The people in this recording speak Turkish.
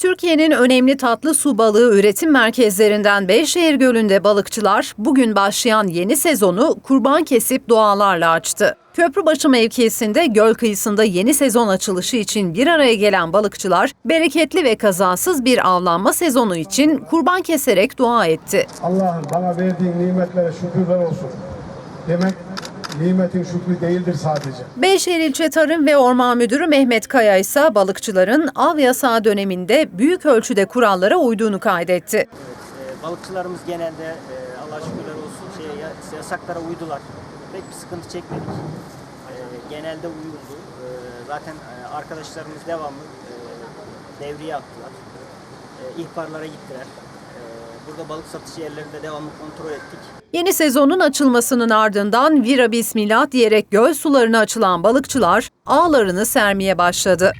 Türkiye'nin önemli tatlı su balığı üretim merkezlerinden Beyşehir Gölü'nde balıkçılar bugün başlayan yeni sezonu kurban kesip dualarla açtı. Köprübaşı mevkisinde göl kıyısında yeni sezon açılışı için bir araya gelen balıkçılar bereketli ve kazasız bir avlanma sezonu için kurban keserek dua etti. Allah'ım bana verdiğin nimetlere şükürler olsun. Demek nimetin şükrü değildir sadece. Beyşehir İlçe Tarım ve Orman Müdürü Mehmet Kaya ise balıkçıların av yasağı döneminde büyük ölçüde kurallara uyduğunu kaydetti. E, balıkçılarımız genelde e, Allah şükürler olsun şey, ya- yasaklara uydular. Pek bir sıkıntı çekmedik. E, genelde uyuldu. E, zaten e, arkadaşlarımız devamlı e, devriye attılar. E, ihbarlara gittiler. Burada balık satış yerlerinde devamlı kontrol ettik. Yeni sezonun açılmasının ardından Vira Bismillah diyerek göl sularına açılan balıkçılar ağlarını sermeye başladı.